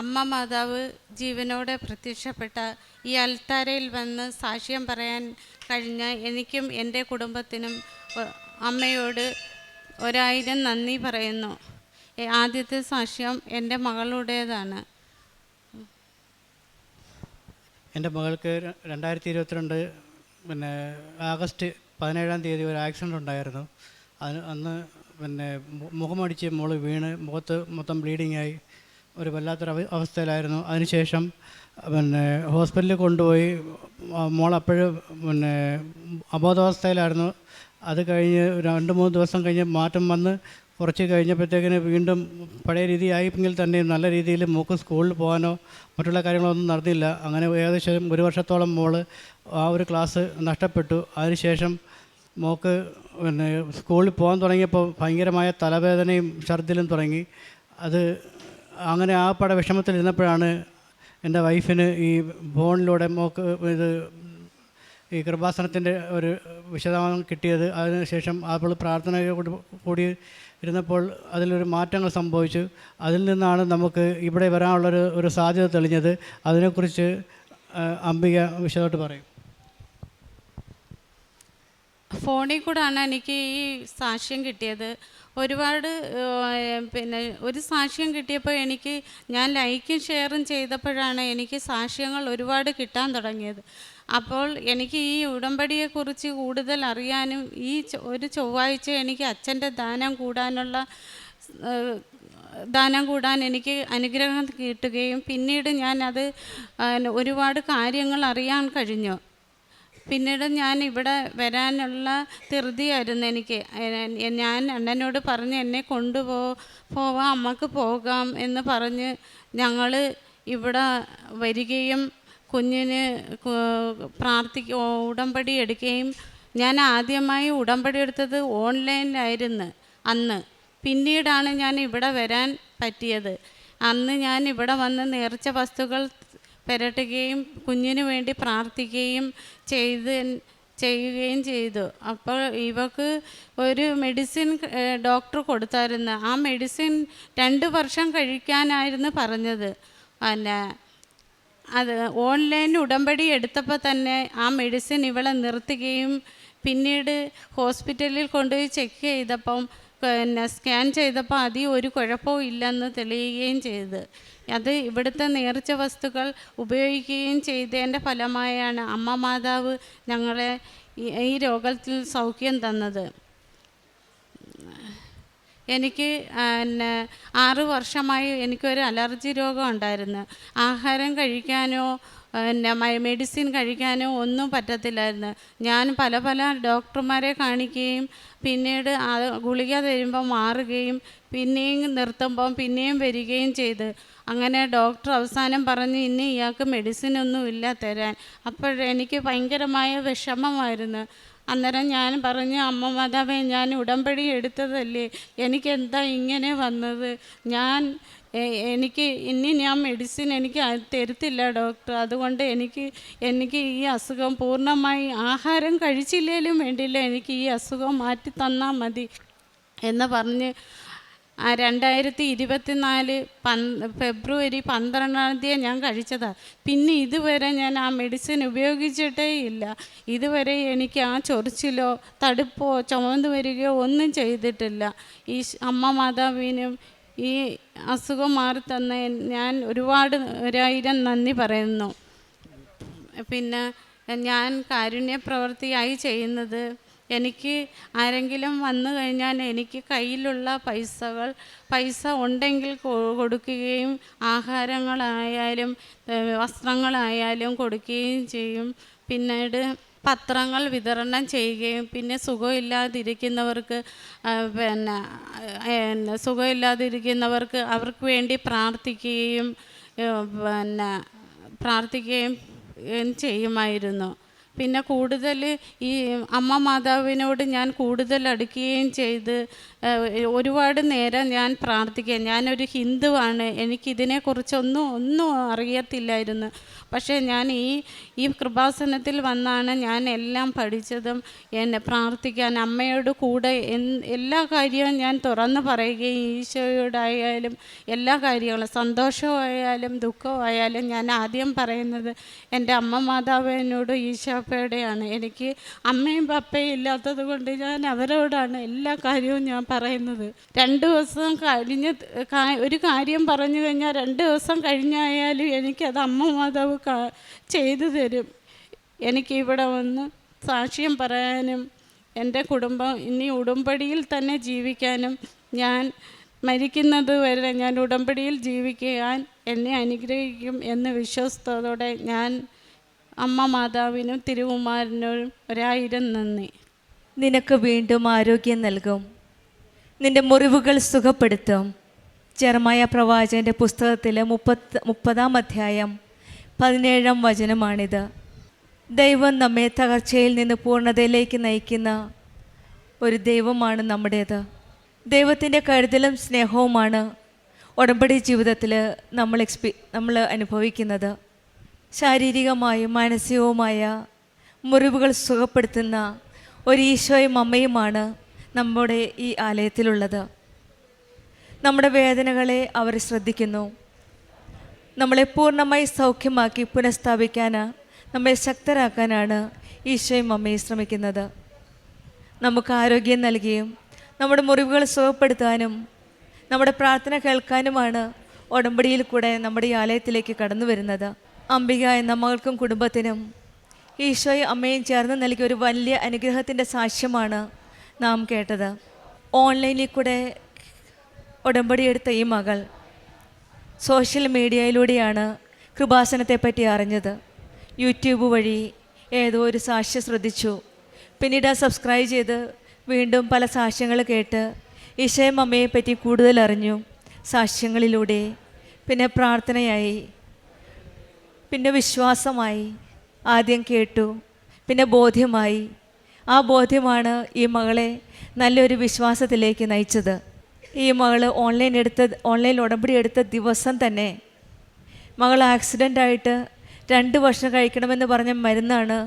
അമ്മ മാതാവ് ജീവനോടെ പ്രത്യക്ഷപ്പെട്ട ഈ അൽത്താരയിൽ വന്ന് സാക്ഷ്യം പറയാൻ കഴിഞ്ഞ എനിക്കും എന്റെ കുടുംബത്തിനും അമ്മയോട് ഒരായിരം നന്ദി പറയുന്നു. ആദ്യത്തെ സാക്ഷ്യം എന്റെ മകളുടേതാണ്. എന്റെ മകൾക്ക് രണ്ടായിരത്തി ഇരുപത്തിരണ്ട് പിന്നെ ആഗസ്റ്റ് പതിനേഴാം തീയതി ഒരു ആക്സിഡന്റ് ഉണ്ടായിരുന്നു. അന്ന് പിന്നെ മുഖമടിച്ച് മോൾ വീണ് മുഖത്ത് മൊത്തം ബ്ലീഡിംഗ് ആയി. ഒരു വല്ലാത്തൊരു അവ അവസ്ഥയിലായിരുന്നു. അതിനുശേഷം പിന്നെ ഹോസ്പിറ്റലിൽ കൊണ്ടുപോയി മോളപ്പോഴും പിന്നെ അബോധാവസ്ഥയിലായിരുന്നു. അത് കഴിഞ്ഞ് രണ്ട് മൂന്ന് ദിവസം കഴിഞ്ഞ് മാറ്റം വന്ന് കുറച്ച് കഴിഞ്ഞപ്പോഴത്തേക്കിന് വീണ്ടും പഴയ രീതിയായെങ്കിൽ തന്നെ നല്ല രീതിയിൽ മോക്ക് സ്കൂളിൽ പോകാനോ മറ്റുള്ള കാര്യങ്ങളൊന്നും നടന്നില്ല. അങ്ങനെ ഏകദേശം ഒരു വർഷത്തോളം മോൾ ആ ഒരു ക്ലാസ് നഷ്ടപ്പെട്ടു. അതിനുശേഷം മോക്ക് പിന്നെ സ്കൂളിൽ പോകാൻ തുടങ്ങിയപ്പോൾ ഭയങ്കരമായ തലവേദനയും ഛർദിലും തുടങ്ങി. അത് അങ്ങനെ ആ പട വിഷമത്തിലിരുന്നപ്പോഴാണ് എന്റെ വൈഫിന് ഈ ഫോണിലൂടെ മോക്ക് ഇത് ഈ കൃപാസനത്തിന്റെ ഒരു വിശദാമം കിട്ടിയത്. അതിനുശേഷം അവൾ പ്രാർത്ഥനയോട് കൂടി ഇരുന്നപ്പോൾ അതിലൊരു മാറ്റങ്ങൾ സംഭവിച്ചു. അതിൽ നിന്നാണ് നമുക്ക് ഇവിടെ വരാനുള്ളൊരു ഒരു സാധ്യത തെളിഞ്ഞത്. അതിനെക്കുറിച്ച് അംബിക വിശദമായിട്ട് പറയും. ഫോണിൽ കൂടാണ് എനിക്ക് ഈ സാക്ഷ്യം കിട്ടിയത്. ഒരുപാട് പിന്നെ ഒരു സാക്ഷ്യം കിട്ടിയപ്പോൾ എനിക്ക് ഞാൻ ലൈക്കും ഷെയറും ചെയ്തപ്പോഴാണ് എനിക്ക് സാക്ഷ്യങ്ങൾ ഒരുപാട് കിട്ടാൻ തുടങ്ങിയത്. അപ്പോൾ എനിക്ക് ഈ ഉടമ്പടിയെക്കുറിച്ച് കൂടുതൽ അറിയാനും ഈ ഒരു ചൊവ്വാഴ്ച എനിക്ക് അച്ഛന്റെ ദാനം കൂടാനുള്ള ദാനം കൂടാൻ എനിക്ക് അനുഗ്രഹം കിട്ടുകയും പിന്നീട് ഞാൻ അത് ഒരുപാട് കാര്യങ്ങൾ അറിയാൻ കഴിഞ്ഞു. പിന്നീട് ഞാൻ ഇവിടെ വരാനുള്ള ധൃതിയായിരുന്നു എനിക്ക്. ഞാൻ അണ്ണനോട് പറഞ്ഞ് എന്നെ കൊണ്ടുപോ പോവാം അമ്മയ്ക്ക് പോകാം എന്ന് പറഞ്ഞ് ഞങ്ങൾ ഇവിടെ വരികയും കുഞ്ഞിന് പ്രാർത്ഥിക്ക ഉടമ്പടി എടുക്കുകയും ഞാൻ ആദ്യമായി ഉടമ്പടി എടുത്തത് ഓൺലൈനിലായിരുന്നു അന്ന്. പിന്നീടാണ് ഞാൻ ഇവിടെ വരാൻ പറ്റിയത്. അന്ന് ഞാൻ ഇവിടെ വന്ന് നേർച്ച വസ്തുക്കൾ പുരട്ടുകയും കുഞ്ഞിന് വേണ്ടി പ്രാർത്ഥിക്കുകയും ചെയ്ത് ചെയ്യുകയും ചെയ്തു. അപ്പോൾ ഇവക്ക് ഒരു മെഡിസിൻ ഡോക്ടർ കൊടുത്തായിരുന്നു. ആ മെഡിസിൻ രണ്ട് വർഷം കഴിക്കാനായിരുന്നു പറഞ്ഞത്. പിന്നെ അത് ഓൺലൈൻ ഉടമ്പടി എടുത്തപ്പോൾ തന്നെ ആ മെഡിസിൻ ഇവളെ നിർത്തുകയും പിന്നീട് ഹോസ്പിറ്റലിൽ കൊണ്ടുപോയി ചെക്ക് ചെയ്തപ്പം പിന്നെ സ്കാൻ ചെയ്തപ്പോൾ അതി ഒരു കുഴപ്പവും ഇല്ലെന്ന് തെളിയുകയും ചെയ്ത്. അത് ഇവിടുത്തെ നേർച്ച വസ്തുക്കൾ ഉപയോഗിക്കുകയും ചെയ്തതിന്റെ ഫലമായാണ് അമ്മ മാതാവ് ഞങ്ങളെ ഈ- രോഗത്തിൽ സൗഖ്യം തന്നത്. എനിക്ക് പിന്നെ ആറ് വർഷമായി എനിക്കൊരു അലർജി രോഗം ഉണ്ടായിരുന്നു. ആഹാരം കഴിക്കാനോ പിന്നെ മെഡിസിൻ കഴിക്കാനോ ഒന്നും പറ്റത്തില്ലായിരുന്നു. ഞാൻ പല പല ഡോക്ടർമാരെ കാണിക്കുകയും പിന്നീട് ആ ഗുളിക തരുമ്പോൾ മാറുകയും പിന്നെയും നിർത്തുമ്പം പിന്നെയും വരികയും ചെയ്ത്. അങ്ങനെ ഡോക്ടർ അവസാനം പറഞ്ഞ് ഇനി ഇയാൾക്ക് മെഡിസിൻ ഒന്നും ഇല്ല തരാൻ. അപ്പോഴെനിക്ക് ഭയങ്കരമായ വിഷമമായിരുന്നു. അന്നേരം ഞാൻ പറഞ്ഞു അമ്മ മാതാവേ ഞാൻ ഉടമ്പടി എടുത്തതല്ലേ? എനിക്കെന്താ ഇങ്ങനെ വന്നത്? ഞാൻ എനിക്ക് ഇനി ഞാൻ മെഡിസിൻ എനിക്ക് തരുത്തില്ല ഡോക്ടർ അതുകൊണ്ട് എനിക്ക് എനിക്ക് ഈ അസുഖം പൂർണമായി ആഹാരം കഴിച്ചില്ലേലും വേണ്ടില്ല. എനിക്ക് ഈ അസുഖം മാറ്റി തന്നാൽ മതി. എന്ന് പറഞ്ഞ് രണ്ടായിരത്തി ഇരുപത്തിനാല് ഫെബ്രുവരി പന്ത്രണ്ടാം തീയതി ഞാൻ കഴിച്ചതാണ് പിന്നെ ഇതുവരെ ഞാൻ ആ മെഡിസിൻ ഉപയോഗിച്ചിട്ടേ ഇല്ല. ഇതുവരെ എനിക്ക് ആ ചൊറിച്ചിലോ തടുപ്പോ ചുമന്ന് വരികയോ ഒന്നും ചെയ്തിട്ടില്ല. ഈ അമ്മ മാതാവിനും ഈ അസുഖം മാറി തന്ന ഞാൻ ഒരുപാട് ഒരായിരം നന്ദി പറയുന്നു. പിന്നെ ഞാൻ കാരുണ്യ പ്രവൃത്തിയായി ചെയ്യുന്നത് എനിക്ക് ആരെങ്കിലും വന്നു കഴിഞ്ഞാൽ എനിക്ക് കയ്യിലുള്ള പൈസകൾ പൈസ ഉണ്ടെങ്കിൽ കൊടുക്കുകയും ആഹാരങ്ങളായാലും വസ്ത്രങ്ങളായാലും കൊടുക്കുകയും ചെയ്യും. പിന്നീട് പത്രങ്ങൾ വിതരണം ചെയ്യുകയും പിന്നെ സുഖമില്ലാതിരിക്കുന്നവർക്ക് പിന്നെ സുഖമില്ലാതിരിക്കുന്നവർക്ക് അവർക്ക് വേണ്ടി പ്രാർത്ഥിക്കുകയും പിന്നെ പ്രാർത്ഥിക്കുകയും ചെയ്യുമായിരുന്നു. പിന്നെ കൂടുതൽ ഈ അമ്മ മാതാവിനോട് ഞാൻ കൂടുതൽ അടുക്കുകയും ചെയ്ത് ഒരുപാട് നേരം ഞാൻ പ്രാർത്ഥിക്കുക ഞാനൊരു ഹിന്ദുവാണ്. എനിക്കിതിനെക്കുറിച്ചൊന്നും ഒന്നും അറിയത്തില്ലായിരുന്നു. പക്ഷേ ഞാൻ ഈ ഈ കൃപാസനത്തിൽ വന്നാണ് ഞാൻ എല്ലാം പഠിച്ചതും എന്നെ പ്രാർത്ഥിക്കാൻ അമ്മയോട് കൂടെ എല്ലാ കാര്യവും ഞാൻ തുറന്ന് പറയുകയും ഈശോയോടായാലും എല്ലാ കാര്യങ്ങളും സന്തോഷമായാലും ദുഃഖമായാലും ഞാൻ ആദ്യം പറയുന്നത് എന്റെ അമ്മ മാതാവിനോട് ഈശോപ്പയോടെയാണ്. എനിക്ക് അമ്മയും പപ്പയും ഇല്ലാത്തത് കൊണ്ട് ഞാൻ അവരോടാണ് എല്ലാ കാര്യവും ഞാൻ പറയുന്നത്. രണ്ട് ദിവസം കഴിഞ്ഞ് ഒരു കാര്യം പറഞ്ഞു കഴിഞ്ഞാൽ രണ്ട് ദിവസം കഴിഞ്ഞായാലും എനിക്കത് അമ്മ മാതാവ് ചെയ്തു തരും. എനിക്ക് ഇവിടെ വന്ന് സാക്ഷ്യം പറയാനും എന്റെ കുടുംബം ഇനി ഉടമ്പടിയിൽ തന്നെ ജീവിക്കാനും ഞാൻ മരിക്കുന്നത് വരെ ഞാൻ ഉടമ്പടിയിൽ ജീവിക്കാൻ എന്നെ അനുഗ്രഹിക്കും എന്ന് വിശ്വസ്തോടെ ഞാൻ അമ്മ മാതാവിനും തിരുവുമാരനും ഒരായിരം നന്ദി. നിനക്ക് വീണ്ടും ആരോഗ്യം നൽകും. നിന്റെ മുറിവുകൾ സുഖപ്പെടുത്തും. ചെറുമായ പ്രവാചന്റെ പുസ്തകത്തിലെ മുപ്പത്ത് മുപ്പതാം അധ്യായം. പതിനേഴാം വചനമാണിത്. ദൈവം നമ്മെ തകർച്ചയിൽ നിന്ന് പൂർണതയിലേക്ക് നയിക്കുന്ന ഒരു ദൈവമാണ് നമ്മുടേത്. ദൈവത്തിന്റെ കരുതലും സ്നേഹവുമാണ് ഉടമ്പടി ജീവിതത്തിൽ നമ്മൾ എക്സ്പി നമ്മൾ അനുഭവിക്കുന്നത്. ശാരീരികമായും മാനസികവുമായ മുറിവുകൾ സുഖപ്പെടുത്തുന്ന ഒരു ഈശോയും അമ്മയുമാണ് നമ്മുടെ ഈ ആലയത്തിലുള്ളത്. നമ്മുടെ വേദനകളെ അവർ ശ്രദ്ധിക്കുന്നു. നമ്മളെ പൂർണമായി സൗഖ്യമാക്കി പുനഃസ്ഥാപിക്കാൻ നമ്മെ ശക്തരാക്കാനാണ് ഈശോയും അമ്മയും ശ്രമിക്കുന്നത്. നമുക്ക് ആരോഗ്യം നൽകിയും നമ്മുടെ മുറിവുകൾ സുഖപ്പെടുത്താനും നമ്മുടെ പ്രാർത്ഥന കേൾക്കാനുമാണ് ഉടമ്പടിയിൽ കൂടെ നമ്മുടെ ഈ ആലയത്തിലേക്ക് കടന്നു വരുന്നത്. അംബിക എന്ന മകൾക്കും കുടുംബത്തിനും ഈശോയും അമ്മയും ചേർന്ന് നൽകിയ ഒരു വലിയ അനുഗ്രഹത്തിന്റെ സാക്ഷ്യമാണ് നാം കേട്ടത്. ഓൺലൈനിൽ കൂടെ ഉടമ്പടിയെടുത്ത ഈ മകൾ സോഷ്യൽ മീഡിയയിലൂടെയാണ് കൃപാസനത്തെപ്പറ്റി അറിഞ്ഞത്. യൂട്യൂബ് വഴി ഏതോ ഒരു സാക്ഷ്യം ശ്രദ്ധിച്ചു. പിന്നീട് സബ്സ്ക്രൈബ് ചെയ്ത് വീണ്ടും പല സാക്ഷ്യങ്ങൾ കേട്ട് ഈശയം അമ്മയെപ്പറ്റി കൂടുതൽ അറിഞ്ഞു സാക്ഷ്യങ്ങളിലൂടെ. പിന്നെ പ്രാർത്ഥനയായി. പിന്നെ വിശ്വാസമായി. ആദ്യം കേട്ടു. പിന്നെ ബോധ്യമായി. ആ ബോധ്യമാണ് ഈ മകളെ നല്ലൊരു വിശ്വാസത്തിലേക്ക് നയിച്ചത്. ഈ മകൾ ഓൺലൈൻ എടുത്ത ഓൺലൈൻ ഉടമ്പടി എടുത്ത ദിവസം തന്നെ മകൾ ആക്സിഡന്റ് ആയിട്ട് രണ്ട് വർഷം കഴിക്കണമെന്ന് പറഞ്ഞ മരുന്നാണ്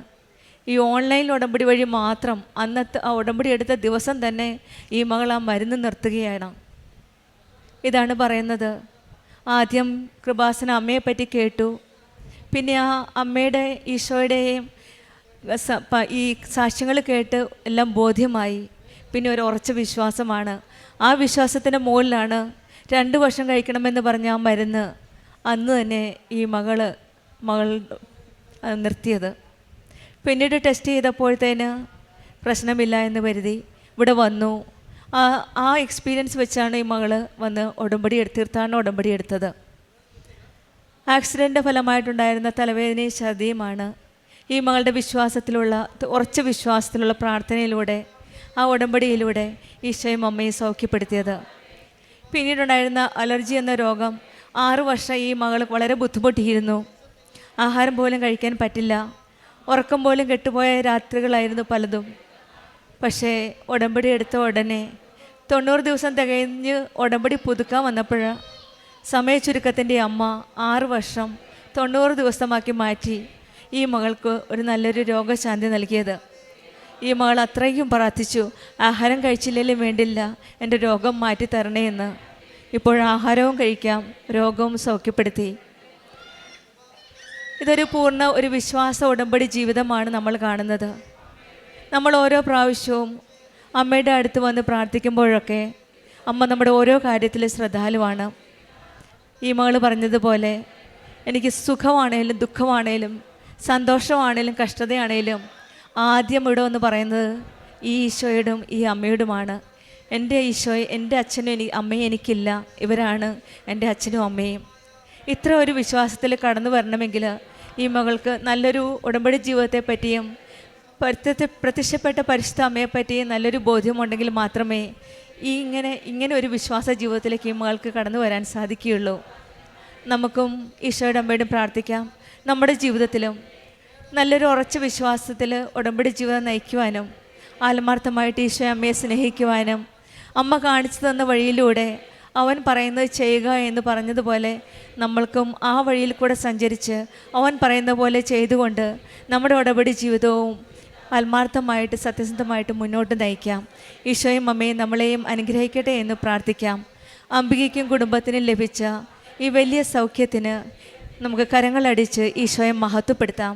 ഈ ഓൺലൈൻ ഉടമ്പടി വഴി മാത്രം അന്നത്തെ ആ ഉടമ്പടി എടുത്ത ദിവസം തന്നെ ഈ മകൾ ആ മരുന്ന് നിർത്തുകയാണ്. ഇതാണ് പറയുന്നത്. ആദ്യം കൃപാസന അമ്മയെപ്പറ്റി കേട്ടു. പിന്നെ ആ അമ്മയുടെ ഈശോയുടെയും ഈ സാക്ഷ്യങ്ങൾ കേട്ട് എല്ലാം ബോധ്യമായി. പിന്നെ ഒരു ഉറച്ച വിശ്വാസമാണ്. ആ വിശ്വാസത്തിന്റെ മുകളിലാണ് രണ്ട് വർഷം കഴിക്കണമെന്ന് പറഞ്ഞ ആ മരുന്ന് അന്ന് തന്നെ ഈ മകൾ മകൾ നിർത്തിയത്. പിന്നീട് ടെസ്റ്റ് ചെയ്തപ്പോഴത്തേന് പ്രശ്നമില്ല എന്ന് കരുതി ഇവിടെ വന്നു. ആ ആ എക്സ്പീരിയൻസ് വെച്ചാണ് ഈ മകൾ വന്ന് ഉടമ്പടി എടുത്തീർത്താണ് ഉടമ്പടി എടുത്തത്. ആക്സിഡന്റ് ഫലമായിട്ടുണ്ടായിരുന്ന തലവേദനയും ഛർദിയുമാണ് ഈ മകളുടെ വിശ്വാസത്തിലുള്ള ഉറച്ച വിശ്വാസത്തിലുള്ള പ്രാർത്ഥനയിലൂടെ ആ ഉടമ്പടിയിലൂടെ ഈശോയും അമ്മയും സൗഖ്യപ്പെടുത്തിയത്. പിന്നീടുണ്ടായിരുന്ന അലർജി എന്ന രോഗം ആറു വർഷം ഈ മകൾ വളരെ ബുദ്ധിമുട്ടിയിരുന്നു. ആഹാരം പോലും കഴിക്കാൻ പറ്റില്ല. ഉറക്കം പോലും കെട്ടുപോയ രാത്രികളായിരുന്നു പലതും. പക്ഷേ ഉടമ്പടി എടുത്ത ഉടനെ തൊണ്ണൂറ് ദിവസം തികഞ്ഞ് ഉടമ്പടി പുതുക്കാൻ വന്നപ്പോൾ സമയച്ചുരുക്കത്തിന്റെ അമ്മ ആറ് വർഷം തൊണ്ണൂറ് ദിവസമാക്കി മാറ്റി ഈ മകൾക്ക് ഒരു നല്ലൊരു രോഗശാന്തി നൽകിയത്. ഈ മകൾ അത്രയും പ്രാർത്ഥിച്ചു ആഹാരം കഴിച്ചില്ലെങ്കിലും വേണ്ടില്ല എന്റെ രോഗം മാറ്റി തരണേ എന്ന്. ഇപ്പോൾ ആഹാരവും കഴിക്കാം രോഗവും സൗഖ്യപ്പെടുത്തി. ഇതൊരു പൂർണ ഒരു വിശ്വാസ ഉടമ്പടി ജീവിതമാണ് നമ്മൾ കാണുന്നത്. നമ്മൾ ഓരോ പ്രാവശ്യവും അമ്മയുടെ അടുത്ത് വന്ന് പ്രാർത്ഥിക്കുമ്പോഴൊക്കെ അമ്മ നമ്മുടെ ഓരോ കാര്യത്തിൽ ശ്രദ്ധാലുവാണ്. ഈ മകൾ പറഞ്ഞതുപോലെ എനിക്ക് സുഖമാണേലും ദുഃഖമാണേലും സന്തോഷമാണേലും കഷ്ടതയാണേലും ആദ്യം ഇവിടെ എന്ന് പറയുന്നത് ഈ ഈശോയോടും ഈ അമ്മയോടുമാണ്. എന്റെ ഈശോയെ എന്റെ അച്ഛനും എനിക്ക് അമ്മയും എനിക്കില്ല. ഇവരാണ് എന്റെ അച്ഛനും അമ്മയും. ഇത്ര ഒരു വിശ്വാസത്തിൽ കടന്നു വരണമെങ്കിൽ ഈ മകൾക്ക് നല്ലൊരു ഉടമ്പടി ജീവിതത്തെ പറ്റിയും പ്രത്യക്ഷ പ്രത്യക്ഷപ്പെട്ട പരിശുദ്ധ അമ്മയെപ്പറ്റിയും നല്ലൊരു ബോധ്യമുണ്ടെങ്കിൽ മാത്രമേ ഈ ഇങ്ങനെ ഇങ്ങനെ ഒരു വിശ്വാസ ജീവിതത്തിലേക്ക് ഈ മകൾക്ക് കടന്നു വരാൻ സാധിക്കുകയുള്ളൂ. നമുക്കും ഈശോയുടെ അമ്മയോടും പ്രാർത്ഥിക്കാം. നമ്മുടെ ജീവിതത്തിലും നല്ലൊരു ഉറച്ച വിശ്വാസത്തിൽ ഉടമ്പടി ജീവിതം നയിക്കുവാനും ആത്മാർത്ഥമായിട്ട് ഈശോ അമ്മയെ സ്നേഹിക്കുവാനും അമ്മ കാണിച്ചു തന്ന വഴിയിലൂടെ അവൻ പറയുന്നത് ചെയ്യുക എന്ന് പറഞ്ഞതുപോലെ നമ്മൾക്കും ആ വഴിയിൽ കൂടെ സഞ്ചരിച്ച് അവൻ പറയുന്ന പോലെ ചെയ്തുകൊണ്ട് നമ്മുടെ ഉടപടി ജീവിതവും ആത്മാർത്ഥമായിട്ട് സത്യസന്ധമായിട്ട് മുന്നോട്ട് നയിക്കാം. ഈശോയും അമ്മയും നമ്മളെയും അനുഗ്രഹിക്കട്ടെ എന്ന് പ്രാർത്ഥിക്കാം. അംബികയ്ക്കും കുടുംബത്തിനും ലഭിച്ച ഈ വലിയ സൗഖ്യത്തിന് നമുക്ക് കരങ്ങളടിച്ച് ഈശോയെ മഹത്വപ്പെടുത്താം.